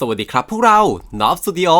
สวัสดีครับพวกเรา n o b Studio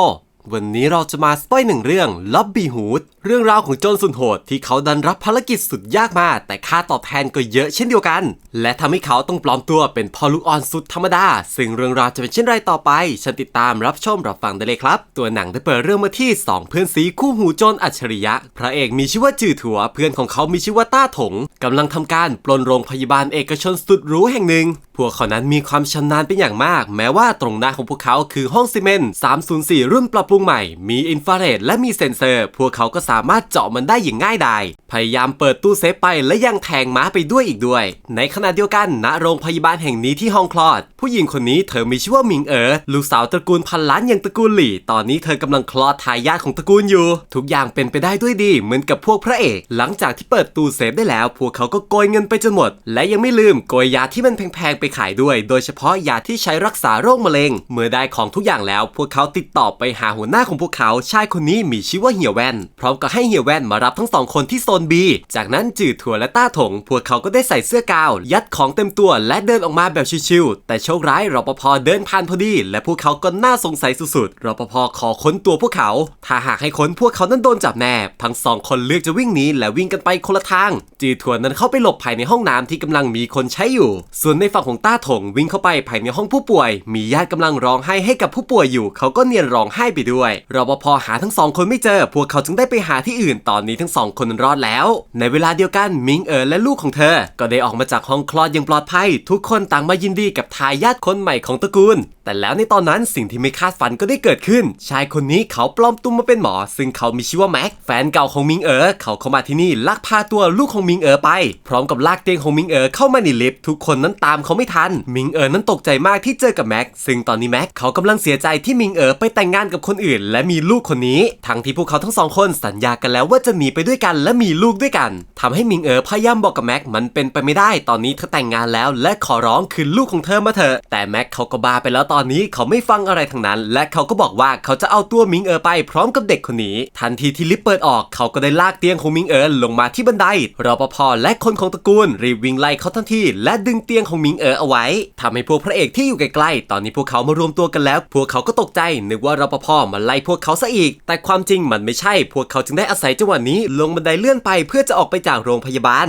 วันนี้เราจะมาสปอยหนึ่งเรื่อง Lobby Hood เรื่องราวของโจรสุดโหดที่เขาดันรับภารกิจสุดยากมา แต่ค่าตอบแทนก็เยอะเช่นเดียวกัน และทำให้เขาต้องปลอมตัวเป็นพ่อลูกอ่อนสุดธรรมดา ซึ่งเรื่องราวจะเป็นเช่นไรต่อไป ฉันติดตามรับชมรับฟังได้เลยครับ ตัวหนังได้เปิดเรื่องมาที่ 2 เพื่อนสีคู่หูโจรอัจฉริยะ พระเอกมีชื่อว่าจือถัว เพื่อนของเขามีชื่อว่าต้าถงกำลังทำการปล้นโรงพยาบาลเอกชนสุดหรูแห่งหนึ่งพวกเขานั้นมีความชำนาญเป็นอย่างมาก แม้ว่าตรงหน้าของพวกเขาคือห้องซีเมนต์304 รุ่นปรับปรุงใหม่ มีอินฟราเรดและมีเซ็นเซอร์ พวกเขาก็สามารถเจาะมันได้อย่างง่ายดาย พยายามเปิดตู้เซฟไปและยังแทงม้าไปด้วยอีกด้วย ในขณะเดียวกันณโรงพยาบาลแห่งนี้ที่ห้องคลอด ผู้หญิงคนนี้เธอมีชื่อว่าหมิงเอ๋อลูกสาวตระกูลพันล้านอย่างตระกูลหลี่ ตอนนี้เธอกำลังคลอดทายาทของตระกูลอยู่ ทุกอย่างเป็นไปได้ด้วยดี เหมือนกับพวกพระเอก หลังจากที่เปิดตู้เซฟได้แล้ว พวกเขาก็โกยเงินไปจนหมด และยังไม่ลืมโกยยาที่มันแพงๆไปขายด้วย โดยเฉพาะยาที่ใช้รักษาโรคมะเร็ง เมื่อได้ของทุกอย่างแล้ว พวกเขาติดต่อไปหาหัวหน้าของพวกเขาชายคนนี้มีชื่อว่าเหี่ยวแว่น พร้อมกับให้เหี่ยวแว่นมารับทั้งสองคนที่โซน B จากนั้นจืดถั่วและต้าถง พวกเขาก็ได้ใส่เสื้อกาว ยัดของเต็มตัวและเดินออกมาแบบชิวๆแต่โชคร้ายรปภเดินผ่านพอดี และพวกเขาก็น่าสงสัยสุดๆรปภขอค้นตัวพวกเขา ถ้าหากให้ค้นพวกเขานั้นโดนจับแน่ทั้งสองคนเลือกจะวิ่งหนีและวิ่งกันไปคนละทาง จืดถั่วนั้นเข้าไปหลบภายในห้องน้ำที่กำลังมีคนใช้อยู่ ส่วนในฝั่งของต้าถงวิ่งเข้าไปภายในห้องผู้ป่วย มีญาติกำลังร้องไห้ให้กับผู้ป่วยอยู่ เขาก็เนียนร้องไห้ไปด้วยรปภหาทั้งสองคนไม่เจอ พวกเขาจึงได้ไปหาที่อื่นตอนนี้ทั้งสองคนรอดแล้ว ในเวลาเดียวกันมิงเอ๋อและลูกของเธอ ก็ได้ออกมาจากห้องคลอดอย่างปลอดภัย ทุกคนต่างมายินดีกับทายาทคนใหม่ของตระกูล แต่แล้วในตอนนั้นสิ่งที่ไม่คาดฝันก็ได้เกิดขึ้น ชายคนนี้เขาปลอมตัวมาเป็นหมอ ซึ่งเขามีชื่อว่าแม็กแฟนเก่าของมิงเอ๋อเขาเข้ามาที่นี่ลักพาตัวลูกของมิงเอ๋อไป พร้อมกับลากเตียงของมิงเอ๋อเข้ามาในลิฟต์ทุกคนนั้นตามเขาไม่ทันมิงเอ๋อนั้นตกใจมากที่เจอกับแม็กซึ่งตอนนี้แม็กเขากำลังเสียใจที่มิงเอ๋อไปแต่งงานกับคนอื่นและมีลูกคนนี้ ทั้งที่พวกเขาทั้งสองคนสัญญากันแล้วว่าจะหนีไปด้วยกันและมีลูกด้วยกันทำให้มิงเอ๋อพยายามบอกกับแม็กมันเป็นไปไม่ได้ ตอนนี้เธอแต่งงานแล้ว และขอร้องคืนลูกของเธอมาเถอะแต่แม็กเขาก็บ้าไปแล้วตอนนี้เขาไม่ฟังอะไรทั้งนั้น และเขาก็บอกว่าเขาจะเอาตัวมิงเอ๋อไปพร้อมกับเด็กคนนี้ ทันทีที่ลิฟต์เปิดออกเขาก็ได้ลากเตียงของมิงเอ๋อลงมาที่บันไดรปภและคนของตระกูลรีบวิ่งไล่เขาทันทีและดึงเตียงของมิงเอ๋อเอาไว้ทำให้พวกพระเอกที่อยู่ใกล้ๆตอนนี้พวกเขามารวมตัวกันแล้ว พวกเขาก็ตกใจนึกว่ารปภมาไล่พวกเขาซะอีก แต่ความจริงมันไม่ใช่ พวกเขาจึงได้อาศัยจังหวะนี้ ลงบันไดเลื่อนไปเพื่อจะออกไปจากโรงพยาบาล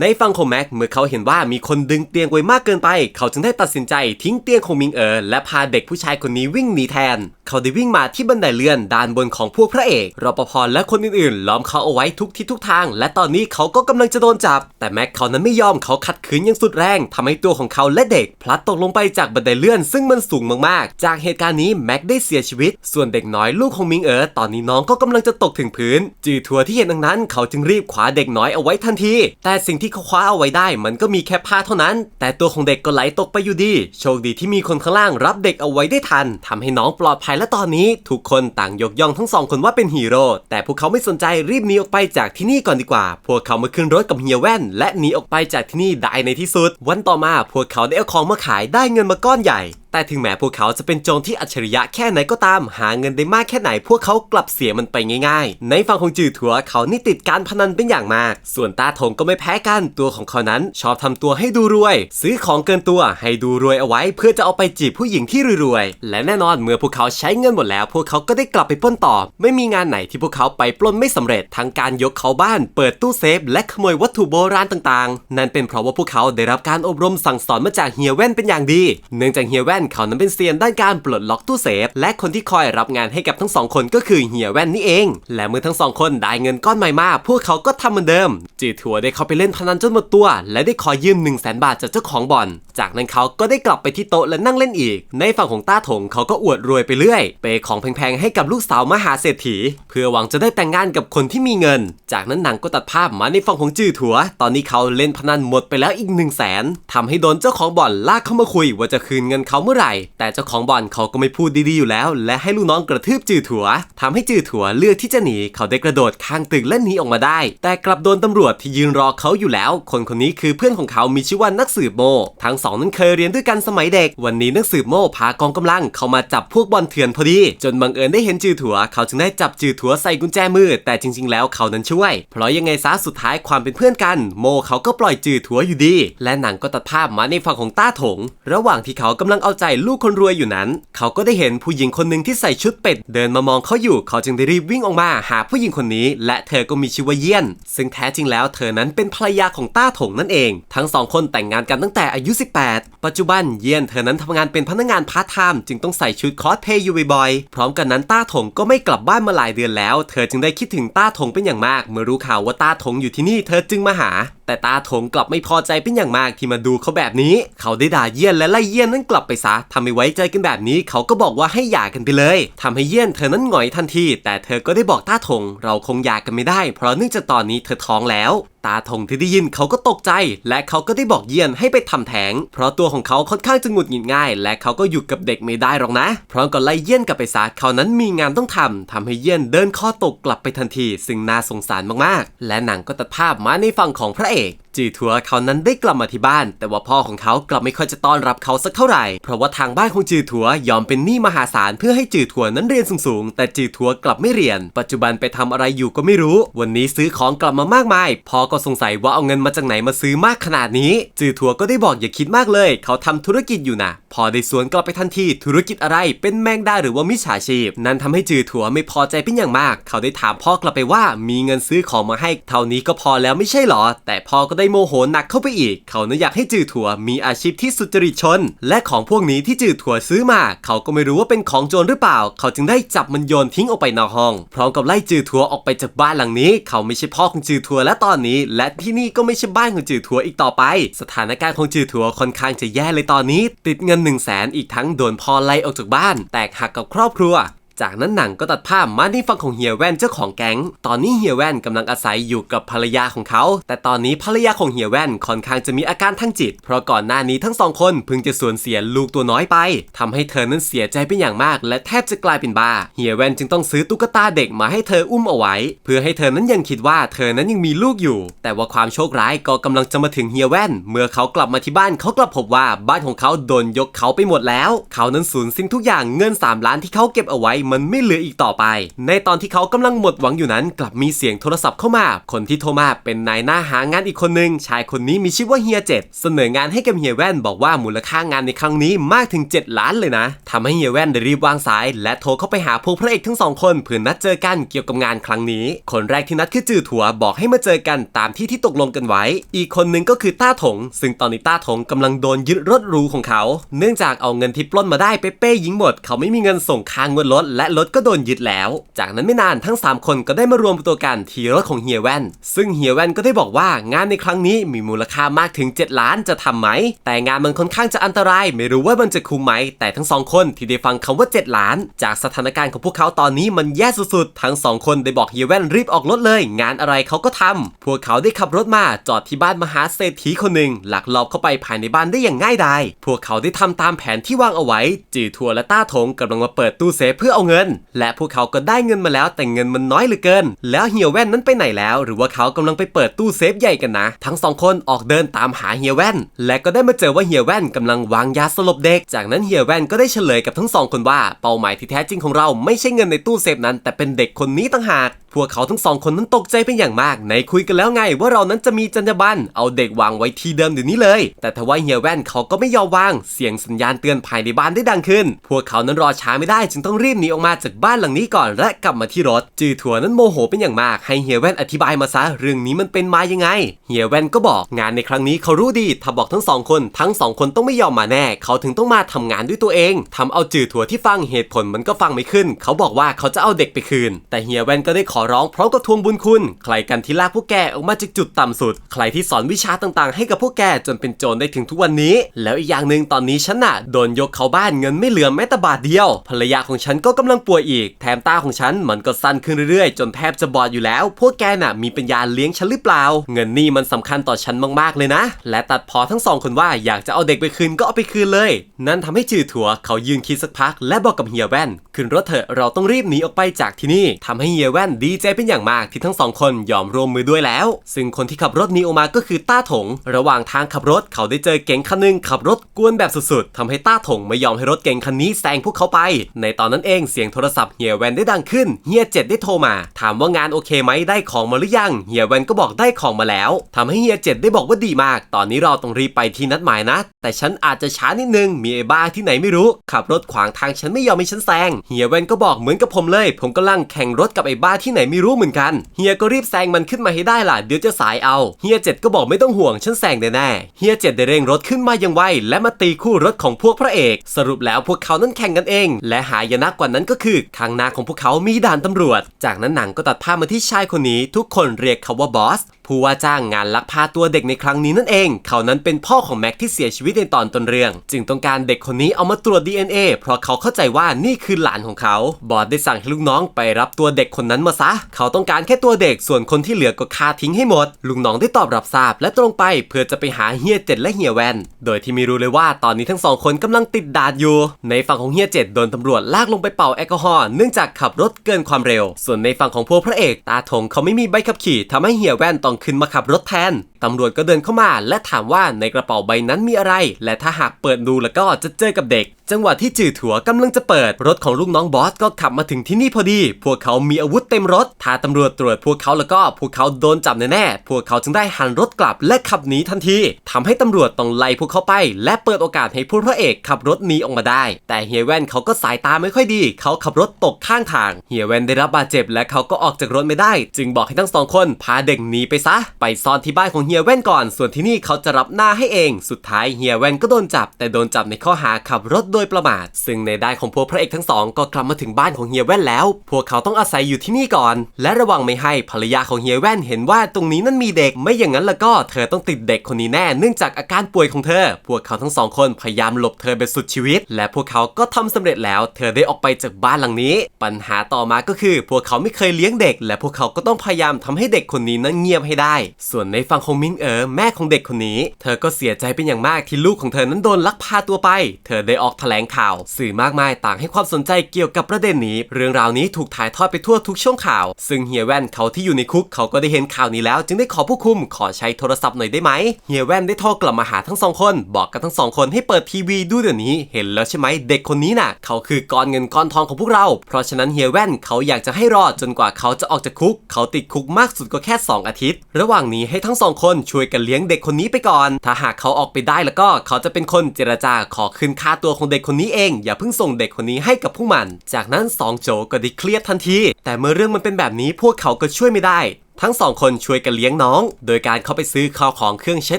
ในฝั่งของแม็กเมื่อเขาเห็นว่ามีคนดึงเตียงไว้มากเกินไป เขาจึงได้ตัดสินใจทิ้งเตียงของมิงเอ๋อและพาเด็กผู้ชายคนนี้วิ่งหนีแทน เขาได้วิ่งมาที่บันไดเลื่อนด้านบนของพวกพระเอกรปภและคนอื่นๆ ล้อมเขาเอาไว้ทุกทิศทุกทาง และตอนนี้เขาก็กำลังจะโดนจับ แต่แม็กเขานั้นไม่ยอมเขาขัดขืนอย่างสุดแรงทำให้ตัวของเขาและเด็ก พลัดตกลงไปจากบันไดเลื่อน ซึ่งมันสูงมากๆ จากเหตุการณ์นี้แม็กได้เสียชีวิต ส่วนเด็กน้อยลูกของมิงเอ๋อตอนนี้น้องก็กำลังจะตกถึงพื้น จือทัวที่เห็นดังนั้น เขาจึงรีบคว้าเด็กน้อยเอาไว้ทันที แต่สิ่งที่เขาคว้าเอาไว้ได้ มันก็มีแค่ผ้าเท่านั้น แต่ตัวของเด็กก็ไหลตกไปอยู่ดี โชคดีที่มีคนข้างล่างรับเด็กเอาไว้ได้ทันทำให้น้องปลอดภัยและตอนนี้ ทุกคนต่างยกย่องทั้งสองคนว่าเป็นฮีโร่แต่พวกเขาไม่สนใจรีบหนีออกไปจากที่นี่ก่อนดีกว่า พวกเขามาขึ้นรถกับเฮียแว่น และหนีออกไปจากที่นี่ได้ในที่สุด วันต่อมาพวกเขาได้เอาของมาขายได้เงินมาก้อนใหญ่ แต่ถึงแม้พวกเขาจะเป็นโจรที่อัจฉริยะแค่ไหนก็ตาม หาเงินได้มากแค่ไหน พวกเขากลับเสียมันไปง่ายๆ ในฝั่งของจือถัวเขานี่ติดการพนันเป็นอย่างมาก ส่วนตาถงก็ไม่แพ้กันตัวของเขานั้น ชอบทำตัวให้ดูรวย ซื้อของเกินตัวให้ดูรวยเอาไว้ เพื่อจะเอาไปจีบผู้หญิงที่รวยๆและแน่นอนเมื่อพวกเขาใช้เงินหมดแล้ว พวกเขาก็ได้กลับไปปล้นต่อ ไม่มีงานไหนที่พวกเขาไปปล้นไม่สำเร็จทั้งการยกเขาบ้าน เปิดตู้เซฟ และขโมยวัตถุโบราณต่างๆ นั่นเป็นเพราะว่าพวกเขาได้รับการอบรมสั่งสอนมาจากเฮียแว่นเป็นอย่างดี เนื่องจากเฮียแว่นเขานั้นเป็นเซียนด้านการปลดล็อกตู้เซฟ และคนที่คอยรับงานให้กับทั้งสองคนก็คือเฮียแว่นนี่เอง และเมื่อทั้งสองคนได้เงินก้อนใหม่มาพวกเขาก็ทำเหมือนเดิม จีทัวได้เข้าไปเล่นพนันจนหมดตัว และได้ขอยืม 1 0 0 0 0แบาทจากเจ้าของบ่อน จากนั้นเขาก็ได้กลับไปที่โต๊ะและนั่งเล่นอีก ในฝั่งของต้าถงเขาก็อวดรวยไปเรื่อยเปย์ของแพงๆให้กับลูกสาวมหาเศรษฐี เพื่อหวังจะได้แต่งงานกับคนที่มีเงิน จากนั้นหนังก็ตัดภาพมาในฝั่งของจื้อถัว ตอนนี้เขาเล่นพนันหมดไปแล้วอีก1 0 0 0 0แสนทำให้โดนเจ้าของบ่อนลากเข้ามาคุยว่าจะคืนเงินเขาเมื่อไหร่ แต่เจ้าของบ่อนเขาก็ไม่พูดดีๆอยู่แล้ว และให้ลูกน้องกระทืบจื้อถัวทำให้จื้อถัวเลือกที่จะหนีเขาได้กระโดดข้างตึกและหนีออกมาได้ แต่กลับโดนตำรวจที่ยืนรอเขาอยู่แล้ว คนคนนี้คือเพื่อนของเขามีชื่อว่านักสืบโม ทั้งสองนั้นเคยเรียนด้วยกันสมัยเด็ก วันนี้นักสืบโมพากองกำลังเข้ามาจับพวกบอลเถื่อนพอดี จนบังเอิญได้เห็นจือถัว เขาจึงได้จับจือถัวใส่กุญแจมือ แต่จริง ๆ แล้วเขานั้นช่วย เพราะยังไงซะสุดท้ายความเป็นเพื่อนกัน โมเขาก็ปล่อยจือถัวอยู่ดี และหนังก็ตัดภาพมาในฝั่งของต้าถง ระหว่างที่เขากำลังเอาใจใจลูกคนรวยอยู่นั้น เขาก็ได้เห็นผู้หญิงคนหนึ่งที่ใส่ชุดเป็ด เดินมามองเขาอยู่ เขาจึงได้รีบวิ่งออกมาหาผู้หญิงคนนี้ และเธอก็มีชื่อว่าเยี่ยน ซึ่งแท้จริงแล้วเธอนั้นเป็นภรรยาของต้าถงนั่นเอง ทั้งสองคนแต่งงานกันตั้งแต่อายุ 18 ปัจจุบันเยี่ยนเธอนั้นทำงานเป็นพนักงานพาร์ทไทม์จึงต้องใส่ชุดคอสเพย์อยู่บ่อยๆ พร้อมกันนั้นต้าถงก็ไม่กลับบ้านมาหลายเดือนแล้ว เธอจึงได้คิดถึงต้าถงเป็นอย่างมาก เมื่อรู้ข่าวว่าต้าถงอยู่ที่นี่เธอจึงมาหา แต่ตาถงกลับไม่พอใจเป็นอย่างมากที่มาดูเขาแบบนี้ เขาได้ด่าเยี่ยนและไล่เยี่ยนนั้นกลับไปซะทำไม่ไว้ใจกันแบบนี้เขาก็บอกว่าให้หย่ากันไปเลยทำให้เยี่ยนเธอนั้นหงอยทันที แต่เธอก็ได้บอกตาถง เราคงหย่ากันไม่ได้ เพราะเนื่องจากตอนนี้เธอท้องแล้ว ตาถงที่ได้ยินเขาก็ตกใจ และเขาก็ได้บอกเยี่ยนให้ไปทำแท้ง เพราะตัวของเขาค่อนข้างจะหงุดหงิดง่าย และเขาก็อยู่กับเด็กไม่ได้หรอกนะ พร้อมกับไล่เยี่ยนกลับไปซะเขานั้นมีงานต้องทำทำให้เยี่ยนเดินข้อตกกลับไปทันที ซึ่งน่าสงสารมากๆ และหนังก็ตัดภาพมาในฝั่งของพระเอกจีทัวเขานั้นได้กลับมาที่บ้าน แต่ว่าพ่อของเขากลับไม่ค่อยจะต้อนรับเขาสักเท่าไหร่ เพราะว่าทางบ้านของจือทัวยอมเป็นหนี้มหาศาลเพื่อให้จือทัวนั้นเรียนสูงๆ แต่จือทัวกลับไม่เรียน ปัจจุบันไปทำอะไรอยู่ก็ไม่รู้ วันนี้ซื้อของกลับมามากมาย พ่อก็สงสัยว่าเอาเงินมาจากไหนมาซื้อมากขนาดนี้ จือทัวก็ได้บอกอย่าคิดมากเลย เขาทำธุรกิจอยู่นะพอได้สวนกลับไปทันทีธุรกิจอะไรเป็นแมงดาหรือว่ามิจฉาชีพ นั่นทำให้จือทัวไม่พอใจเป็นอย่างมาก เขาได้ถามพ่อกลับไปว่ามีเงินซื้อของมาให้ เท่านี้ก็พอแล้วไม่ใช่หรอ แต่พ่อก็ได้โมโหหนักเข้าไปอีก เขานั้นอยากให้จือทัวมีอาชีพที่สุจริตชน และของพวกนี้ที่จือทัวซื้อมา เขาก็ไม่รู้ว่าเป็นของโจรหรือเปล่า เขาจึงได้จับมันโยนทิ้งออกไปนอกห้อง พร้อมกับไล่จือทัวออกไปจากบ้านหลังนี้ เขาไม่ใช่พ่อของจือทัวและตอนนี้และที่นี่ก็ไม่ใช่บ้านของจือทัวอีกต่อไป สถานการณ์ของจือทัวค่อนข้างจะแย่เลยตอนนี้ ติดเงิน1นึ่งแสนอีกทั้งโดนพ่อไล่ออกจากบ้าน แตกหักกับครอบครัว จากนั้นหนังก็ตัดภาพมาที่ฝั่งของเฮียแว่นเจ้าของแก๊ง ตอนนี้เฮียแว่นกำลังอาศัยอยู่กับภรรยาของเขา แต่ตอนนี้ภรรยาของเฮียแว่นค่อนข้างจะมีอาการทางจิต เพราะก่อนหน้านี้ทั้งสองคนเพิ่งจะสูญเสียลูกตัวน้อยไปทำให้เธอนั้นเสียใจเป็นอย่างมาก และแทบจะกลายเป็นบ้า เฮียแว่นจึงต้องซื้อตุ๊กตาเด็กมาให้เธออุ้มเอาไว้ เพื่อให้เธอนั้นยังคิดว่าเธอนั้นยังมีลูกอยู่ แต่ว่าความโชคร้ายก็กำลังจะมาถึงเฮียแว่น เมื่อเขากลับมาที่บ้านเขากลับพบว่าบ้านของเขาโดนยกเขาไปหมดแล้ว เขานั้นสูญสิ้นทุกอย่างเงิน 3 ล้านที่เขาเก็บเอาไว้มันไม่เหลืออีกต่อไป ในตอนที่เขากำลังหมดหวังอยู่นั้น กลับมีเสียงโทรศัพท์เข้ามา คนที่โทรมาเป็นนายหน้าหางานอีกคนหนึ่งชายคนนี้มีชื่อว่าเฮียเจ็ดเสนองานให้กับเฮียแว่นบอกว่ามูลค่างานในครั้งนี้มากถึง 7 ล้านเลยนะทำให้เฮียแว่นได้รีบวางสาย และโทรเข้าไปหาพวกพระเอกทั้งสองคนเพื่อนัดเจอกันเกี่ยวกับงานครั้งนี้ คนแรกที่นัดคือจือถัวบอกให้มาเจอกันตามที่ที่ตกลงกันไว้ อีกคนหนึ่งก็คือต้าถง ซึ่งตอนนี้ต้าถงกำลังโดนยึดรถหรูของเขา เนื่องจากเอาเงินที่ปล้นมาได้ไปเป้ยิงหมด เขาไม่มีเงินส่งค่างวดรถและรถก็โดนยึดแล้ว จากนั้นไม่นานทั้ง 3 คนก็ได้มารวมตัวกันที่รถของเฮียแว่น ซึ่งเฮียแว่นก็ได้บอกว่างานในครั้งนี้มีมูลค่ามากถึง 7 ล้านจะทำไหม แต่งานมันค่อนข้างจะอันตราย ไม่รู้ว่ามันจะคุ้มไหม แต่ทั้งสองคนที่ได้ฟังคำว่า 7 ล้าน จากสถานการณ์ของพวกเขาตอนนี้มันแย่สุดๆ ทั้งสองคนได้บอกเฮียแว่นรีบออกรถเลย งานอะไรเขาก็ทำพวกเขาได้ขับรถมาจอดที่บ้านมหาเศรษฐีคนหนึ่งหลักลอบเข้าไปภายในบ้านได้อย่างง่ายดายพวกเขาได้ทำตามแผนที่วางเอาไว้จือทัวและต้าถงกำลังมาเปิดตู้เซฟเพื่อเอาเงิน และพวกเขาก็ได้เงินมาแล้วแต่เงินมันน้อยเหลือเกิน แล้วเฮียแว่นนั้นไปไหนแล้ว หรือว่าเขากำลังไปเปิดตู้เซฟใหญ่กันนะ ทั้งสองคนออกเดินตามหาเฮียแว่น และก็ได้มาเจอว่าเฮียแว่นกำลังวางยาสลบเด็ก จากนั้นเฮียแว่นก็ได้เฉลยกับทั้งสองคนว่าเป้าหมายที่แท้จริงของเราไม่ใช่เงินในตู้เซฟนั้น แต่เป็นเด็กคนนี้ต่างหาก พวกเขาทั้งสองคนนั้นตกใจเป็นอย่างมาก ในคุยกันแล้วไงว่าเรานั้นจะมีจรรยาบรรณเอาเด็กวางไว้ที่เดิมเดี๋ยวนี้เลย แต่ทว่าเฮียแว่นเขาก็ไม่ยอมวาง เสียงสัญญาณเตือนภายในบ้านได้ดังขึ้น พวกเขานั้นรอช้าไม่ได้จึงต้องรีบหนีออกมาจากบ้านหลังนี้ก่อนและกลับมาที่รถ จือถั่วนั้นโมโหเป็นอย่างมากให้เฮียแว่นอธิบายมาซะเรื่องนี้มันเป็นมายังไง เฮียแว่นก็บอกงานในครั้งนี้เขารู้ดีถ้าบอกทั้งสองคนทั้งสองคนต้องไม่ยอมมาแน่ เขาถึงต้องมาทำงานด้วยตัวเองทำเอาจือถั่วที่ฟังเหตุผลมันก็ฟังไม่ขึ้น เขาบอกว่าเขาจะเอาเด็กไปคืน แต่เฮียแว่นก็ได้ขอร้องพร้อมกับทวงบุญคุณ ใครกันที่ลากพวกแกออกมาจากจุดต่ำสุด ใครที่สอนวิชาต่างๆ ให้กับพวกแกจนเป็นโจรได้ถึงทุกวันนี้ แล้วอีกอย่างหนึ่งตอนนี้ฉันน่ะโดนยกเขาบ้านเงินไม่เหลือแม้แต่บาทเดียว ภรรยาของฉันก็กำลังป่วยอีก แถมตาของฉันมันก็สั้นขึ้นเรื่อยๆ จนแทบจะบอดอยู่แล้ว พวกแกน่ะมีปัญญาเลี้ยงฉันหรือเปล่า เงินนี่มันสำคัญต่อฉันมากๆเลยนะ และตัดพอทั้งสองคนว่าอยากจะเอาเด็กไปคืนก็เอาไปคืนเลย นั่นทำให้จือถั่วเขายืนคิดสักพัก และบอกกับเฮียแว่นขึ้นรถเถอะเราต้องรีบหนีออกไปจากที่นี่ทำให้เฮียแว่นดีดีใจเป็นอย่างมากที่ทั้งสองคนยอมร่วมมือด้วยแล้ว ซึ่งคนที่ขับรถนีออกมาก็คือต้าถง ระหว่างทางขับรถเขาได้เจอเก๋งคันหนึงขับรถกวนแบบสุดๆทำให้ต้าถงไม่ยอมให้รถเก๋งคันนี้แซงพวกเขาไป ในตอนนั้นเองเสียงโทรศัพท์เฮียแวนได้ดังขึ้นเฮียเจ็ดได้โทรมา ถามว่างานโอเคไหมได้ของมาหรือยังเฮียแวนก็บอกได้ของมาแล้วทำให้เฮียเจ็ดได้บอกว่าดีมาก ตอนนี้เราต้องรีบไปที่นัดหมายนะ แต่ฉันอาจจะช้านิดนึงมีไอ้บ้าที่ไหนไม่รู้ ขับรถขวางทางฉันไม่ยอมให้ฉันแซงเฮียแวนก็บอกเหมือนกับผมเลย ผมกำลังแข่งรถกับไอ้บ้าที่ไหนไม่รู้เหมือนกัน เฮียก็รีบแซงมันขึ้นมาให้ได้ล่ะ เดี๋ยวจะสายเอา เฮียเจ็ดก็บอกไม่ต้องห่วงฉันแซงแน่ๆเฮียเจ็ดได้เร่งรถขึ้นมาอย่างไวและมาตีคู่รถของพวกพระเอก สรุปแล้วพวกเขานั้นแข่งกันเอง และหายนะกว่านั้นก็คือข้างหน้าของพวกเขามีด่านตำรวจ จากนั้นหนังก็ตัดภาพมาที่ชายคนนี้ ทุกคนเรียกเขาว่าบอสผู้ว่าจ้างงานลักพาตัวเด็กในครั้งนี้นั่นเอง เขานั้นเป็นพ่อของแม็กที่เสียชีวิตในตอนต้นเรื่อง จึงต้องการเด็กคนนี้เอามาตรวจ DNA เพราะเขาเข้าใจว่านี่คือหลานของเขา บอสได้สั่งให้ลูกน้องไปรับตัวเด็กคนนั้นมาซะเขาต้องการแค่ตัวเด็กส่วนคนที่เหลือก็คาทิ้งให้หมด ลุงน้องได้ตอบรับทราบและตรงไปเพื่อจะไปหาเฮียเจ็ดและเฮียแวนโดยที่ไม่รู้เลยว่าตอนนี้ทั้งสองคนกำลังติดด่านอยู่ ในฝั่งของเฮียเจ็ดโดนตำรวจลากลงไปเป่าแอลกอฮอล์เนื่องจากขับรถเกินความเร็ว ส่วนในฝั่งของพวกพระเอก ตาทงเขาไม่มีใบขับขี่ทำให้เฮียแวนต้องขึ้นมาขับรถแทน ตำรวจก็เดินเข้ามา และถามว่าในกระเป๋าใบนั้นมีอะไร และถ้าหากเปิดดูแล้วก็จะเจอกับเด็ก จังหวะที่จือถัวกำลังจะเปิด รถของลูกน้องบอสก็ขับมาถึงที่นี่พอดี พวกเขามีอาวุธเต็มรถ ถ้าตำรวจตรวจพวกเขาแล้วก็พวกเขาโดนจับแน่ๆ พวกเขาจึงได้หันรถกลับและขับหนีทันทีทำให้ตำรวจต้องไล่พวกเขาไป และเปิดโอกาสให้ผู้พระเอกขับรถหนีออกมาได้ แต่เฮียแว่นเขาก็สายตาไม่ค่อยดี เขาขับรถตกข้างทาง เฮียแว่นได้รับบาดเจ็บและเขาก็ออกจากรถไม่ได้ จึงบอกให้ทั้งสองคนพาเด็กหนีไปซะ ไปซ่อนที่บ้านของเฮียียแว่นก่อน ส่วนที่นี่เขาจะรับหน้าให้เอง สุดท้ายเฮียแว่นก็โดนจับ แต่โดนจับในข้อหาขับรถโดยประมาท ซึ่งในด้านของพวกพระเอกทั้งสองก็กลับมาถึงบ้านของเฮียแว่นแล้ว พวกเขาต้องอาศัยอยู่ที่นี่ก่อน และระวังไม่ให้ภรรยาของเฮียแว่นเห็นว่าตรงนี้นั่นมีเด็ก ไม่อย่างนั้นแล้วก็เธอต้องติดเด็กคนนี้แน่ เนื่องจากอาการป่วยของเธอ พวกเขาทั้งสองคนพยายามหลบเธอไปสุดชีวิต และพวกเขาก็ทำสำเร็จแล้ว เธอได้ออกไปจากบ้านหลังนี้ ปัญหาต่อมาก็คือ พวกเขาไม่เคยเลี้ยงเด็ก และพวกเขาก็ต้องพยายามทำให้เด็กคนนี้นั้นเงียบให้ได้ ส่วนในฝั่งของมิงเอ๋อแม่ของเด็กคนนี้ เธอก็เสียใจเป็นอย่างมากที่ลูกของเธอนั้นโดนลักพาตัวไป เธอได้ออกแถลงข่าว สื่อมากมายต่างให้ความสนใจเกี่ยวกับประเด็นนี้ เรื่องราวนี้ถูกถ่ายทอดไปทั่วทุกช่วงข่าว ซึ่งเฮียแว่นเขาที่อยู่ในคุกเขาก็ได้เห็นข่าวนี้แล้ว จึงได้ขอผู้คุมขอใช้โทรศัพท์หน่อยได้ไหมเฮียแว่นได้โทรกลับมาหาทั้งสองคน บอกกับทั้งสองคนให้เปิดทีวีดูเดี๋ยวนี้เห็นแล้วใช่ไหมเด็กคนนี้น่ะ เขาคือก้อนเงินก้อนทองของพวกเรา เพราะฉะนั้นเฮียแว่นเขาอยากจะให้รอดจนกว่าเขาจะออกจากคุก เขาติดคุกมากสุดก็แค่ 2 อาทิตย์ ระหว่างนี้ให้ทั้งสองคนช่วยกันเลี้ยงเด็กคนนี้ไปก่อน ถ้าหากเขาออกไปได้แล้วก็เขาจะเป็นคนเจรจาขอคืนค่าตัวของเด็กคนนี้เอง อย่าเพิ่งส่งเด็กคนนี้ให้กับผู้มัน จากนั้นสองโจก็ได้เครียดทันที แต่เมื่อเรื่องมันเป็นแบบนี้พวกเขาก็ช่วยไม่ได้ ทั้งสองคนช่วยกันเลี้ยงน้อง โดยการเข้าไปซื้อข้าวของเครื่องใช้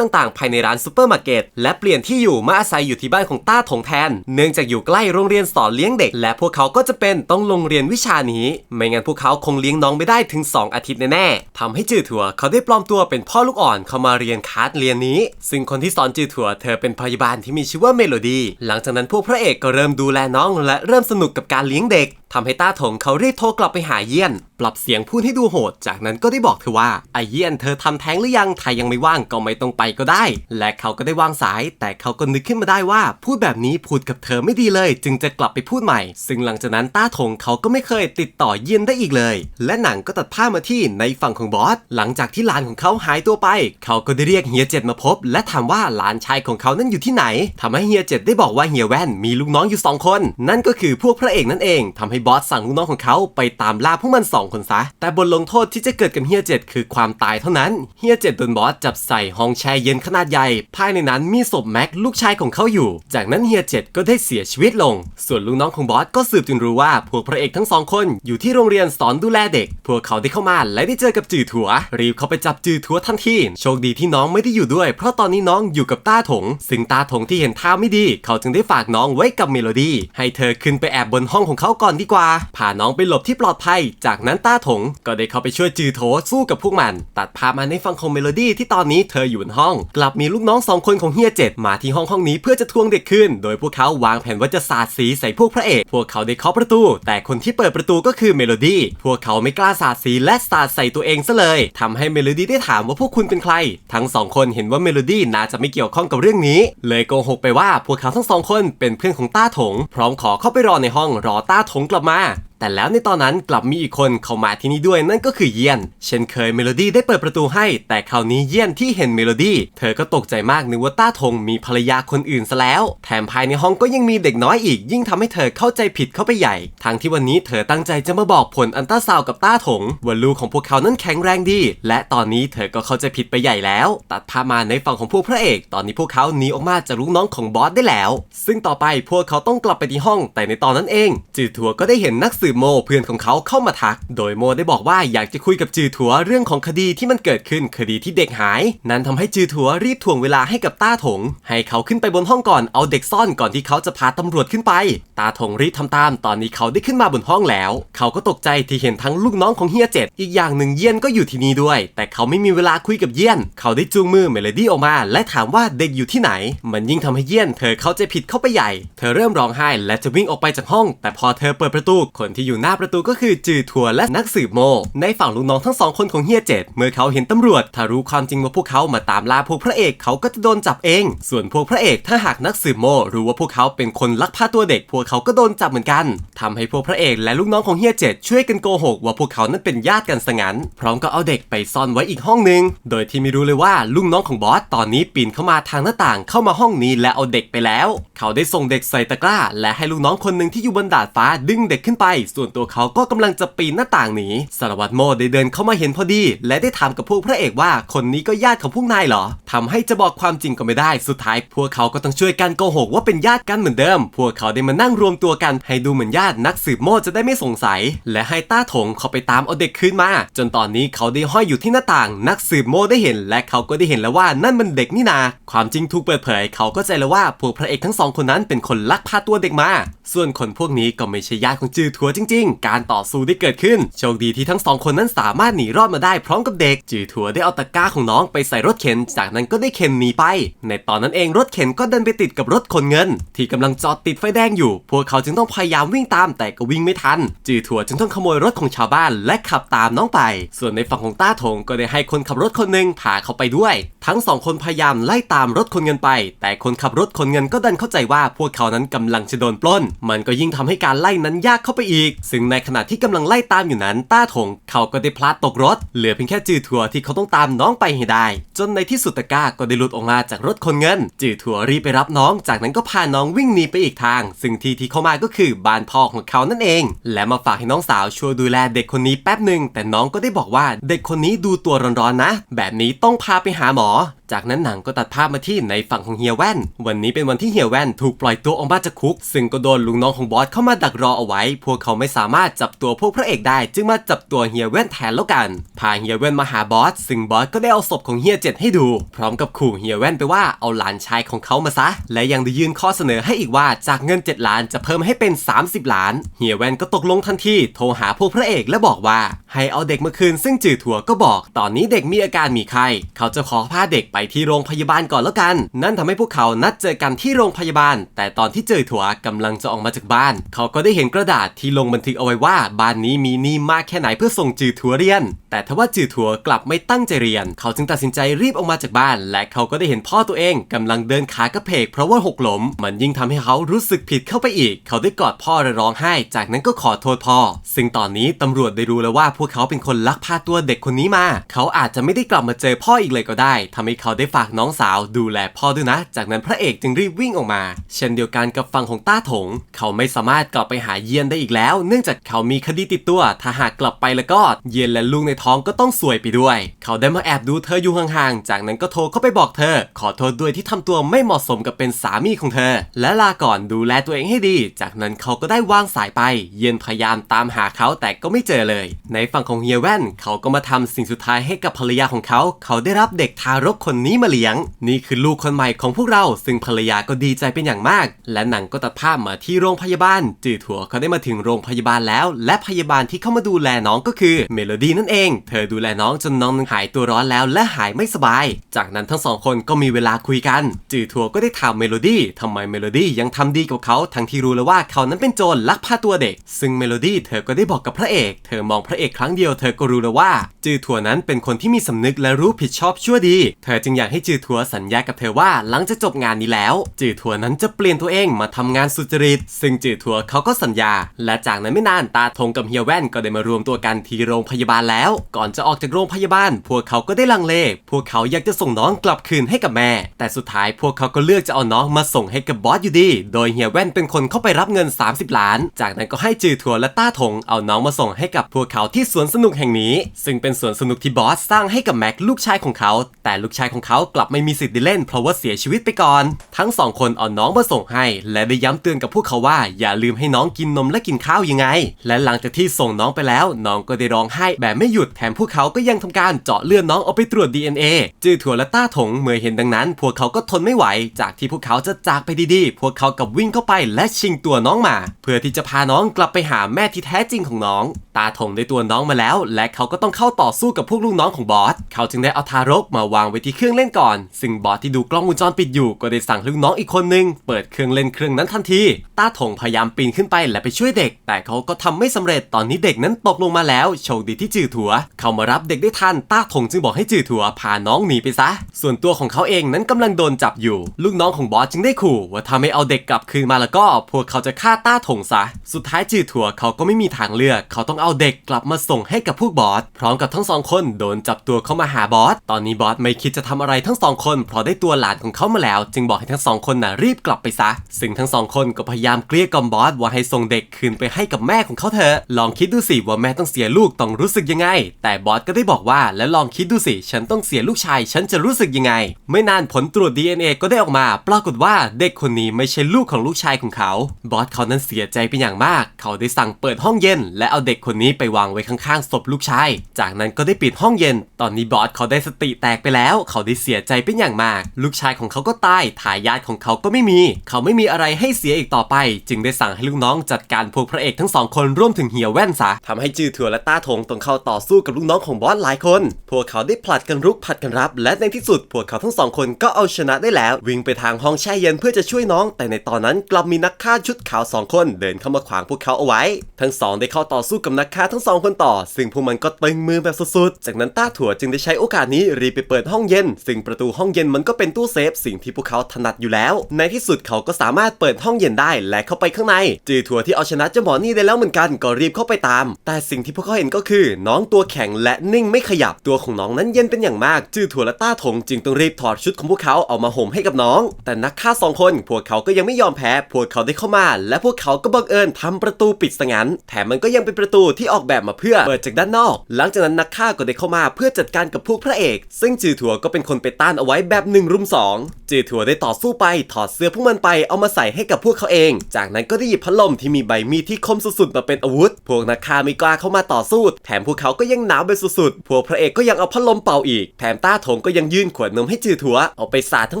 ต่างๆ ภายในร้านซูเปอร์มาร์เก็ตและเปลี่ยนที่อยู่มาอาศัยอยู่ที่บ้านของต้าถงแทน เนื่องจากอยู่ใกล้โรงเรียนสอนเลี้ยงเด็ก และพวกเขาก็จะเป็นต้องลงเรียนวิชานี้ ไม่งั้นพวกเขาคงเลี้ยงน้องไม่ได้ถึง 2 อาทิตย์แน่ๆทำให้จือถั่วเขาได้ปลอมตัวเป็นพ่อลูกอ่อนเข้ามาเรียนคาสเรียนนี้ ซึ่งคนที่สอนจือถั่วเธอเป็นพยาบาลที่มีชื่อว่าเมโลดี้หลังจากนั้นพวกพระเอกก็เริ่มดูแลน้อง และเริ่มสนุกกับการเลี้ยงเด็ก ทำให้ต้าถงเขารีบโทรกลับไปหาเยี่ยน ปรับเสียงพูดให้ดูโหด จากนั้นก็ได้บอกเธอว่าไอเยี่ยนเธอทำแท้งหรือยังถ้ายังไม่ว่างก็ไม่ต้องไปก็ได้ และเขาก็ได้วางสาย แต่เขาก็นึกขึ้นมาได้ว่า พูดแบบนี้พูดกับเธอไม่ดีเลย จึงจะกลับไปพูดใหม่ ซึ่งหลังจากนั้นต้าถงเขาก็ไม่เคยติดต่อเยี่ยนได้อีกเลย และหนังก็ตัดภาพมาที่ในฝั่งของบอสหลังจากที่หลานของเขาหายตัวไป เขาก็ได้เรียกเฮียเจ็ดมาพบ และถามว่าหลานชายของเขานั้นอยู่ที่ไหนทำให้เฮียเจ็ดได้บอกว่าเฮียแว่นมีลูกน้องอยู่สองคน นั่นก็คือพวกพระเอกนั่นเองทำให้บอสสั่งลูกน้องของเขาไปตามล่าพวกมันสองคนซะ แต่บทลงโทษที่จะเกิดกับเฮียเจ็ดคือความตายเท่านั้น เฮียเจ็ดโดนบอสจับใส่ห้องแช่เย็นขนาดใหญ่ ภายในนั้นมีศพแม็กลูกชายของเขาอยู่ จากนั้นเฮียเจ็ดก็ได้เสียชีวิตลง ส่วนลูกน้องของบอสก็สืบจนรู้ว่าพวกพระเอกทั้งสองคนอยู่ที่โรงเรียนสอนดูแลเด็ก พวกเขาได้เข้ามาและได้เจอกับจือถัว รีบเข้าไปจับจือถัวทันทีโชคดีที่น้องไม่ได้อยู่ด้วย เพราะตอนนี้น้องอยู่กับต้าถง ซึ่งต้าถงที่เห็นท่าไม่ดี เขาจึงได้ฝากน้องไว้กับเมโลดี้ให้เธอขึ้นไปแอบบนห้องของเขาก่อนดีกว่า พาน้องไปหลบที่ปลอดภัย จากนั้นต้าถงก็ได้เข้าไปช่วยจือโถสู้กับพวกมัน ตัดภาพมาในฝั่งของเมโลดี้ที่ตอนนี้เธออยู่บนห้อง กลับมีลูกน้องสองคนของเฮียเจ็ดมาที่ห้องห้องนี้เพื่อจะทวงเด็กคืนโดยพวกเขาวางแผนว่าจะสาดสีใส่พวกพระเอก พวกเขาได้เคาะประตู แต่คนที่เปิดประตูก็คือเมโลดี้พวกเขาไม่กล้าสาดสีและสาดใส่ตัวเองซะเลยทำให้เมโลดี้ได้ถามว่าพวกคุณเป็นใคร ทั้งสองคนเห็นว่าเมโลดี้น่าจะไม่เกี่ยวข้องกับเรื่องนี้ เลยโกหกไปว่าพวกเขาทั้งสองคนเป็นเพื่อนของต้าถง พร้อมขอเข้าไปรอในห้องรอต้าถงกลับมา แต่แล้วในตอนนั้นกลับมีอีกคนเข้ามาที่นี่ด้วยนั่นก็คือเยียน เช่นเคยเมโลดี้ได้เปิดประตูให้ แต่คราวนี้เยียนที่เห็นเมโลดี้เธอก็ตกใจมากนึกว่าต้าทงมีภรรยาคนอื่นซะแล้ว แถมภายในห้องก็ยังมีเด็กน้อยอีก ยิ่งทำให้เธอเข้าใจผิดเข้าไปใหญ่ทั้งที่วันนี้เธอตั้งใจจะมาบอกผลอันตราซาวกับต้าถงว่าลูกของพวกเขานั้นแข็งแรงดี และตอนนี้เธอก็เข้าใจผิดไปใหญ่แล้ว ตัดภาพมาในฝั่งของพวกพระเอก ตอนนี้พวกเขาหนีออกมาจากลูกน้องของบอสได้แล้ว ซึ่งต่อไปพวกเขาต้องกลับไปที่ห้อง แต่ในตอนนั้นเองจือถัวก็ได้เห็นนักสืบโมเพื่อนของเขาเข้ามาทัก โดยโมได้บอกว่าอยากจะคุยกับจือถัวเรื่องของคดีที่มันเกิดขึ้นคดีที่เด็กหาย นั้นทำให้จือถัวรีบถ่วงเวลาให้กับต้าถง ให้เขาขึ้นไปบนห้องก่อนเอาเด็กซ่อนก่อนที่เขาจะพาตำรวจขึ้นไป ตาถงรีบทำตามตอนนี้เขาได้ขึ้นมาบนห้องแล้ว เขาก็ตกใจที่เห็นทั้งลูกน้องของเฮียเจ็ดอีกอย่างหนึ่งเยี่ยนก็อยู่ที่นี่ด้วย แต่เขาไม่มีเวลาคุยกับเยี่ยน เขาได้จูงมือเมโลดี้ออกมา และถามว่าเด็กอยู่ที่ไหน มันยิ่งทำให้เยี่ยน เธอเข้าใจผิดเข้าไปใหญ่ เธอเริ่มร้องไห้และจะวิ่งออกไปจากห้อง แต่พอเธอเปิดประตูคนที่อยู่หน้าประตูก็คือจือทัวและนักสืบโม ในฝั่งลูกน้องทั้งสองคนของเฮียเจ็ดเมื่อเขาเห็นตำรวจถ้ารู้ความจริงว่าพวกเขามาตามล่าพวกพระเอกเขาก็จะโดนจับเอง ส่วนพวกพระเอกถ้าหากนักสืบโม รู้ว่าพวกเขาเป็นคนลักพาตัวเด็ก พวกเขาก็โดนจับเหมือนกันทำให้พวกพระเอกและลูกน้องของเฮียเจ็ดช่วยกันโกหกว่าพวกเขานั้นเป็นญาติกันซะงั้นพร้อมก็เอาเด็กไปซ่อนไว้อีกห้องหนึ่งโดยที่ไม่รู้เลยว่าลูกน้องของบอสตอนนี้ปีนเข้ามาทางหน้าต่างเข้ามาห้องนี้และเอาเด็กไปแล้ว เขาได้ส่งเด็กใส่ตะกร้า และให้ลูกน้องคนหนึ่งที่อยู่บนดาดฟ้าดึงเด็กขึ้นไปส่วนตัวเขาก็กำลังจะปีนหน้าต่างหนีสารวัตรโมได้เดินเข้ามาเห็นพอดี และได้ถามกับพวกพระเอกว่า คนนี้ก็ญาติของพวกนายเหรอทำให้จะบอกความจริงก็ไม่ได้สุดท้าย พวกเขาก็ต้องช่วยกันโกหกว่าเป็นญาติกันเหมือนเดิม พวกเขาได้มานั่งรวมตัวกันให้ดูเหมือนญาตินักสืบโมจะได้ไม่สงสัย และให้ต้าถงเขาไปตามเอาเด็กคืนมา จนตอนนี้เขาได้ห้อยอยู่ที่หน้าต่าง นักสืบโมได้เห็น และเขาก็ได้เห็นแล้วว่านั่นมันเด็กนี่นา ความจริงถูกเปิดเผย เขาก็ใจแล้วว่าพวกพระเอกทั้งสองคนนั้นเป็นคนลักพาตัวเด็กมา ส่วนคนพวกนี้ก็ไม่ใช่ญาติของจือทัวจริง ๆ การต่อสู้ได้เกิดขึ้น โชคดีที่ทั้งสองคนนั้นสามารถหนีรอดมาได้พร้อมกับเด็ก จือทัวได้เอาตะกร้าของน้องไปใส่รถเข็น จากนั้นก็ได้เข็นหนีไป ในตอนนั้นเองรถเข็นก็ดินไปติดกับรถขนเงิน ที่กำลังจอดติดไฟแดงอยู่ พวกเขาจึงต้องพยายามวิ่งตามแต่ก็วิ่งไม่ทัน จือทัวจึงต้องขโมยรถของชาวบ้านและขับตามน้องไป ส่วนในฝั่งของต้าถงก็ได้ให้คนขับรถคนหนึ่งพาเขาไปด้วย ทั้งสองคนพยายามไล่ตามรถคนเงินไป แต่คนขับรถคนเงินก็ดันเข้าใจว่าพวกเขานั้นกำลังจะโดนปล้น มันก็ยิ่งทำให้การไล่นั้นยากเข้าไปอีก ซึ่งในขณะที่กำลังไล่ตามอยู่นั้น ต้าถงเขาก็ได้พลัดตกรถ เหลือเพียงแค่จือทัวที่เขาต้องตามน้องไปให้ได้ จนในที่สุดตะก้าก็ได้หลุดออกมาจากรถคนเงิน จือทัวรีบไปรับน้อง จากนั้นก็พาน้องวิ่งหนีไปอีกทาง ซึ่งที่ที่เขามาก็คือบ้านพ่อของเขานั่นเอง และมาฝากให้น้องสาวช่วยดูแลเด็กคนนี้แป๊บหนึ่งแต่น้องก็ได้บอกว่าเด็กคนนี้ดูตัวร้อนๆนะ แบบนี้ต้องพาไปหาหมอ아 จากนั้นหนังก็ตัดภาพมาที่ในฝั่งของเฮียแว่น วันนี้เป็นวันที่เฮียแว่นถูกปล่อยตัวออกมาจากคุก ซึ่งก็โดนลุงน้องของบอสเข้ามาดักรอเอาไว้ พวกเขาไม่สามารถจับตัวพวกพระเอกได้ จึงมาจับตัวเฮียแว่นแทนแล้วกัน พาเฮียแว่นมาหาบอส ซึ่งบอสก็ได้เอาศพของเฮียเจ็ดให้ดู พร้อมกับขู่เฮียแว่นไปว่าเอาหลานชายของเขามาซะ และยังได้ยื่นข้อเสนอให้อีกว่าจากเงิน 7 ล้านจะเพิ่มให้เป็น 30 ล้าน เฮียแว่นก็ตกลงทันทีโทรหาพวกพระเอกและบอกว่า ให้เอาเด็กมาคืนซึ่งจือถั่วก็บอก ตอนนี้เด็กมีอาการมีไข้เขาจะขอพาเด็กไปที่โรงพยาบาลก่อนแล้วกัน นั่นทำให้พวกเขานัดเจอกันที่โรงพยาบาล แต่ตอนที่เจอถั่วกำลังจะออกมาจากบ้าน เขาก็ได้เห็นกระดาษที่ลงบันทึกเอาไว้ว่า บ้านนี้มีหนี้มากแค่ไหนเพื่อส่งจือถั่วเรียน แต่ทว่าจือถั่วกลับไม่ตั้งใจเรียน เขาจึงตัดสินใจรีบออกมาจากบ้าน และเขาก็ได้เห็นพ่อตัวเองกำลังเดินขากระเพกเพราะว่าหกล้มมันยิ่งทำให้เขารู้สึกผิดเข้าไปอีก เขาได้กอดพ่อและร้องไห้ จากนั้นก็ขอโทษพ่อ ซึ่งตอนนี้ตำรวจได้รู้แล้วว่าพวกเขาเป็นคนลักพาตัวเด็กคนนี้มา เขาอาจจะไม่ได้กลับมาเจอพ่ออีกเลยก็ได้ทำให้เขาได้ฝากน้องสาวดูแลพ่อด้วยนะ จากนั้นพระเอกจึงรีบวิ่งออกมา เช่นเดียวกันกับฝั่งของต้าถง เขาไม่สามารถกลับไปหาเยียนได้อีกแล้ว เนื่องจากเขามีคดีติดตัว ถ้าหากกลับไปแล้วก็เยียนและลูกในท้องก็ต้องสวยไปด้วย เขาได้มาแอบดูเธออยู่ห่างๆ จากนั้นก็โทรเข้าไปบอกเธอ ขอโทษด้วยที่ทำตัวไม่เหมาะสมกับเป็นสามีของเธอ และลาก่อนดูแลตัวเองให้ดี จากนั้นเขาก็ได้วางสายไป เยียนพยายามตามหาเขาแต่ก็ไม่เจอเลย ในฝั่งของเฮียแว่น เขาก็มาทำสิ่งสุดท้ายให้กับภรรยาของเขา เขาได้รับเด็กทารกคนนี้มาเลี้ยง นี่คือลูกคนใหม่ของพวกเรา ซึ่งภรรยาก็ดีใจเป็นอย่างมาก และหนังก็ตัดภาพมาที่โรงพยาบาล จือถั่วเขาได้มาถึงโรงพยาบาลแล้ว และพยาบาลที่เข้ามาดูแลน้องก็คือเมโลดี้นั่นเอง เธอดูแลน้องจนน้องหายตัวร้อนแล้วและหายไม่สบาย จากนั้นทั้งสองคนก็มีเวลาคุยกัน จือถั่วก็ได้ถามเมโลดี้ทำไมเมโลดี้ยังทำดีกับเขาทั้งที่รู้แล้วว่าเขานั้นเป็นโจรลักพาตัวเด็ก ซึ่งเมโลดี้เธอก็ได้บอกกับพระเอก เธอมองพระเอกครั้งเดียวเธอก็รู้แล้วว่า จือถั่วนั้นเป็นคนที่มีสำนึกและรู้ผิดชอบชั่วดี เธอจึงงอยากให้จือทัวสัญญากับเธอว่าหลังจากจบงานนี้แล้ว จือทัวนั้นจะเปลี่ยนตัวเองมาทำงานสุจริต ซึ่งจือทัวเขาก็สัญญา และจากนั้นไม่นานตาทงกับเฮียแว่นก็ได้มารวมตัวกันที่โรงพยาบาลแล้ว ก่อนจะออกจากโรงพยาบาล พวกเขาก็ได้ลังเล พวกเขาอยากจะส่งน้องกลับคืนให้กับแม่ แต่สุดท้ายพวกเขาก็เลือกจะเอาน้องมาส่งให้กับบอสอยู่ดี โดยเฮียแว่นเป็นคนเข้าไปรับเงิน 30 ล้าน จากนั้นก็ให้จือทัวและต้าทงเอาน้องมาส่งให้กับพวกเขาที่สวนสนุกแห่งนี้ ซึ่งเป็นสวนสนุกที่บอสสร้างให้กับแม็กลูกชายของเขา แต่ลูกชายของเขากลับไม่มีสิทธิ์ได้เล่น เพราะว่าเสียชีวิตไปก่อน ทั้งสองคนเอาน้องมาส่งให้ และได้ย้ำเตือนกับพวกเขาว่า อย่าลืมให้น้องกินนมและกินข้าวยังไง และหลังจากที่ส่งน้องไปแล้ว น้องก็ได้ร้องไห้แบบไม่หยุดแถมพวกเขาก็ยังทำการเจาะเลือดน้องเอาไปตรวจ DNA จือถั่วและต้าถงเมื่อเห็นดังนั้น พวกเขาก็ทนไม่ไหว จากที่พวกเขาจะจากไปดีๆ พวกเขากับวิ่งเข้าไปและชิงตัวน้องมา เพื่อที่จะพาน้องกลับไปหาแม่ที่แท้จริงของน้อง ตาถงได้ตัวน้องมาแล้ว และเขาก็ต้องเข้าต่อสู้กับพวกลูกน้องของบอส เขาจึงได้เอาทารกมาวางไว้ที่เครื่องเล่นก่อน ซึ่งบอสที่ดูกล้องวงจรปิดอยู่ก็ได้สั่งลูกน้องอีกคนนึง เปิดเครื่องเล่นเครื่องนั้นทันที ตาถงพยายามปีนขึ้นไปและไปช่วยเด็ก แต่เขาก็ทำไม่สำเร็จตอนนี้เด็กนั้นตกลงมาแล้วโชคดีที่จือถัว เขามารับเด็กได้ทันตาถงจึงบอกให้จือถัวพาน้องหนีไปซะ ส่วนตัวของเขาเองนั้นกำลังโดนจับอยู่ ลูกน้องของบอสจึงได้ขู่ ว่าถ้าไม่เอาเด็กกลับคืนมาแล้วก็ พวกเขาจะฆ่าต้าถงซะ สุดท้ายจือถัวเขาก็ไม่มีทางเลือก เขาต้องเอาเด็กกลับมาส่งให้กับพวกบอสพร้อมกับทั้งสองคนโดนจับตัวเข้ามาหาบอสตอนนี้บอสไม่คิดจะททำอะไรทั้งสองคนเพราะได้ตัวหลานของเขามาแล้ว จึงบอกให้ทั้งสองคนน่ะรีบกลับไปซะ ซึ่งทั้งสองคนก็พยายามเกลี้ยกล่อมบอสว่าให้ส่งเด็กคืนไปให้กับแม่ของเขาเถอะลองคิดดูสิว่าแม่ต้องเสียลูกต้องรู้สึกยังไง แต่บอสก็ได้บอกว่าแล้วลองคิดดูสิ ฉันต้องเสียลูกชาย ฉันจะรู้สึกยังไง ไม่นานผลตรวจ DNA ก็ได้ออกมา ปรากฏว่าเด็กคนนี้ไม่ใช่ลูกของลูกชายของเขา บอสเขานั้นเสียใจเป็นอย่างมาก เขาได้สั่งเปิดห้องเย็น และเอาเด็กคนนี้ไปวางไว้ข้างๆศพลูกชาย จากนั้นก็ได้ปิดห้องเย็น ตอนนี้บอสเขาได้สติแตกไปแล้ว เขาได้เสียใจเป็นอย่างมาก ลูกชายของเขาก็ตายทายาทของเขาก็ไม่มี เขาไม่มีอะไรให้เสียอีกต่อไป จึงได้สั่งให้ลูกน้องจัดการพวกพระเอกทั้งสองคนร่วมถึงเหี่ยวแว่นซะทำให้จือถั่วและต้าถงต้องเข้าต่อสู้กับลูกน้องของบอสหลายคน พวกเขาได้ผลัดกันรุกผลัดกันรับ และในที่สุดพวกเขาทั้งสองคนก็เอาชนะได้แล้ว วิ่งไปทางห้องแช่เย็นเพื่อจะช่วยน้อง แต่ในตอนนั้นกลับมีนักฆ่าชุดขาวสองคนเดินเข้ามาขวางพวกเขาเอาไว้ ทั้งสองได้เข้าต่อสู้กับนักฆ่าทั้งสองคนต่อ ซึ่งพวกมันก็ตึงมือแบบสุดๆ จากนั้นต้าถั่วจึงได้ใช้โอกาสนี้รีบไปเปิดห้องเย็นซึ่งประตูห้องเย็นมันก็เป็นตู้เซฟสิ่งที่พวกเขาถนัดอยู่แล้ว ในที่สุดเขาก็สามารถเปิดห้องเย็นได้และเข้าไปข้างใน จือถั่วที่เอาชนะเจ้าหมอนี่ได้แล้วเหมือนกันก็รีบเข้าไปตาม แต่สิ่งที่พวกเขาเห็นก็คือ น้องตัวแข็งและนิ่งไม่ขยับตัวของน้องนั้นเย็นเป็นอย่างมาก จือถั่วและต้าถงจึงต้องรีบถอดชุดของพวกเขาเอามาห่มให้กับน้อง แต่นักฆ่าสองคน พวกเขาก็ยังไม่ยอมแพ้ พวกเขาได้เข้ามา และพวกเขาก็บังเอิญทำประตูปิดซะงั้นแถมมันก็ยังเป็นประตูที่ออกแบบมาเพื่อเปิดจากด้านนอก หลังจากนั้นนักฆ่าก็ได้เข้ามาเพื่อจัดการกับพวกพระเอก ซึ่งจือถัวก็เป็นคนไปต้านเอาไว้แบบหนึ่งรุมสองจือถั่วได้ต่อสู้ไป ถอดเสื้อพวกมันไปเอามาใส่ให้กับพวกเขาเอง จากนั้นก็ได้หยิบพัดลมที่มีใบมีดที่คมสุดๆมาเป็นอาวุธ พวกนักฆ่าไม่กล้าเข้ามาต่อสู้ แถมพวกเขาก็ยังหนาวไปสุดๆ พวกพระเอกก็ยังเอาพัดลมเป่าอีก แถมต้าถงก็ยังยื่นขวดนมให้จือถั่วเอาไปสาดทั้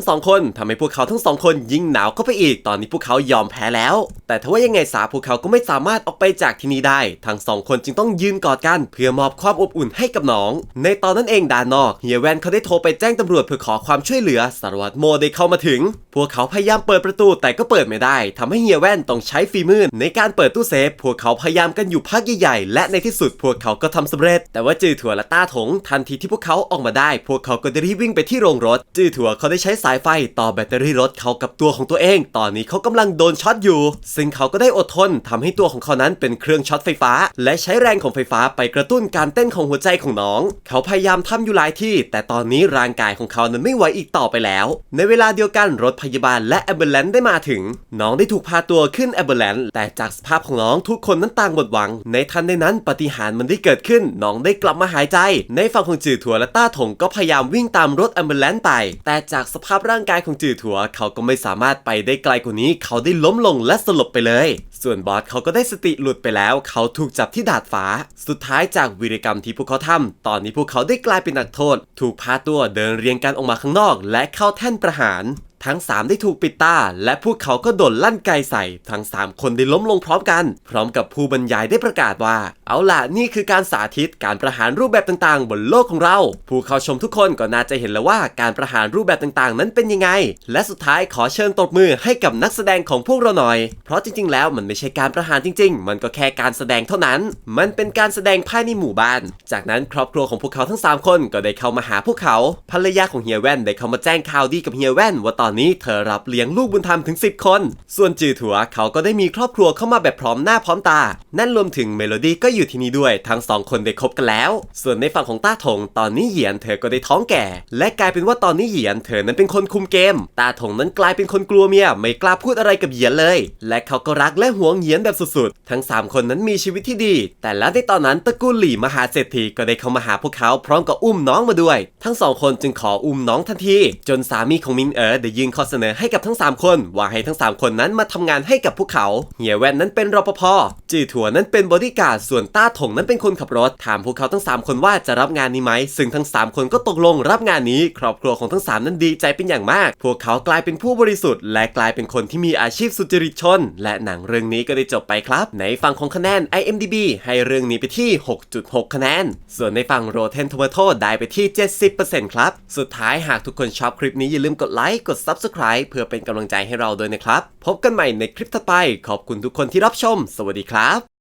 งสองคนทำให้พวกเขาทั้งสองคนยิ่งหนาวเข้าไปอีก ตอนนี้พวกเขายอมแพ้แล้ว แต่ถ้าว่ายังไงสาพวกเขาก็ไม่สามารถออกไปจากที่นี่ได้ ทั้งสองคนจึงต้องยืนกอดกัน เพื่อมอบความอบอุ่นให้กับน้อง ในตอนนั้นเองด้านนอกเฮียแวนเขาได้โทรไปแจ้งตำรวจเพื่อขอความช่วยเหลือสารวัตรโมได้เข้ามาถึง พวกเขาพยายามเปิดประตูแต่ก็เปิดไม่ได้ทำให้เฮียแว่นต้องใช้ฝีมือในการเปิดตู้เซฟ พวกเขาพยายามกันอยู่พักใหญ่ๆและในที่สุดพวกเขาก็ทำสำเร็จ แต่ว่าจือถั่วและต้าถง ทันทีที่พวกเขาออกมาได้ พวกเขาก็ได้รีบวิ่งไปที่โรงรถ จือถั่วเขาได้ใช้สายไฟต่อแบตเตอรี่รถเขากับตัวของตัวเอง ตอนนี้เขากำลังโดนช็อตอยู่ ซึ่งเขาก็ได้อดทนทำให้ตัวของเขานั้นเป็นเครื่องช็อตไฟฟ้า และใช้แรงของไฟฟ้าไปกระตุ้นการเต้นของหัวใจของน้อง เขาพยายามทำอยู่หลายที่ แต่ตอนนี้ร่างกายของเขานั้นไม่ไหวอีกต่อไปแล้ว ในเวลาเดียวกันรถพยาบาลและแอมเบลนได้มาถึง น้องได้ถูกพาตัวขึ้นแอมเบลนแต่จากสภาพของน้องทุกคนนั้นต่างหมดหวัง ในทันใดนั้นปาฏิหารย์มันได้เกิดขึ้น น้องได้กลับมาหายใจ ในฝั่งของจือถั่วและต้าถงก็พยายามวิ่งตามรถแอมเบลนไป แต่จากสภาพร่างกายของจือถั่วเขาก็ไม่สามารถไปได้ไกลกว่านี้ เขาได้ล้มลงและสลบไปเลย ส่วนบอสเขาก็ได้สติหลุดไปแล้ว เขาถูกจับที่ดาดฟ้า สุดท้ายจากวีรกรรมที่พวกเขาทำตอนนี้พวกเขาได้กลายเป็นนักโทษ ถูกพาตัวเดินเรียงกันออกมาข้างนอกและเข้าแท่นประหาร ทั้ง 3 ได้ถูกปิดตา และพวกเขาก็โดนลั่นไกใส่ ทั้ง 3 คนได้ล้มลงพร้อมกัน พร้อมกับผู้บรรยายได้ประกาศว่า เอาล่ะนี่คือการสาธิตการประหารรูปแบบต่างๆ บนโลกของเรา ผู้เข้าชมทุกคนก็น่าจะเห็นแล้วว่าการประหารรูปแบบต่างๆ นั้นเป็นยังไง และสุดท้ายขอเชิญตบมือให้กับนักแสดงของพวกเราหน่อย เพราะจริงๆ แล้วมันไม่ใช่การประหารจริง ๆ มันก็แค่การแสดงเท่านั้น มันเป็นการแสดงภายในหมู่บ้าน จากนั้นครอบครัวของพวกเขาทั้ง 3 คนก็ได้เข้ามาหาพวกเขาภรรยาของเฮียแว่นได้เข้ามาแจ้งข่าวดีกับเฮียแว่นว่าตอนอนนี้เธอรับเลี้ยงลูกบุญธรรมถึง 10 คน ส่วนจือถัวเขาก็ได้มีครอบครัวเข้ามาแบบพร้อมหน้าพร้อมตา นั่นรวมถึงเมโลดี้ก็อยู่ที่นี่ด้วยทั้งสองคนได้คบกันแล้ว ส่วนในฝั่งของต้าถงตอนนี้เหยียนเธอก็ได้ท้องแก่ และกลายเป็นว่าตอนนี้เหยียนเธอนั้นเป็นคนคุมเกมตาถงนั้นกลายเป็นคนกลัวเมียไม่กล้าพูดอะไรกับเหยียนเลย และเขาก็รักและหวงเหยียนแบบสุดๆ ทั้ง 3 คนนั้นมีชีวิตที่ดี แต่แล้วในตอนนั้นตระกูลหลี่มหาเศรษฐีก็ได้เข้ามาหาพวกเขาพร้อมกับอุ้มน้องมาด้วย ทั้งสองคนจึงขออุ้มน้องทันทีจนสามีของมินเอ๋อได้ยนข้อเสนอให้กับทั้ง 3 คนว่าให้ทั้ง 3 คนนั้นมาทำงานให้กับพวกเขาเฮียแว่นนั้นเป็นรปภจือถั่วนั้นเป็นบอดี้การ์ดส่วนต้าถงนั้นเป็นคนขับรถถามพวกเขาทั้ง 3 คนว่าจะรับงานนี้ไหมซึ่งทั้ง 3 คนก็ตกลงรับงานนี้ ครอบครัวของทั้ง 3 นั้นดีใจเป็นอย่างมาก พวกเขากลายเป็นผู้บริสุทธิ์ และกลายเป็นคนที่มีอาชีพสุจริตชน และหนังเรื่องนี้ก็ได้จบไปครับ ในฝั่งของคะแนน IMDb ให้เรื่องนี้ไปที่ 6.6 คะแนน ส่วนในฝั่ง Rotten Tomato ได้ไปที่ 70%ครับ สุดท้ายหากทุกคนชอบคลิปนี้อย่าลืมกดไลค์กด Subscribe เพื่อเป็นกำลังใจให้เราด้วยนะครับ พบกันใหม่ในคลิปถัดไป ขอบคุณทุกคนที่รับชม สวัสดีครับ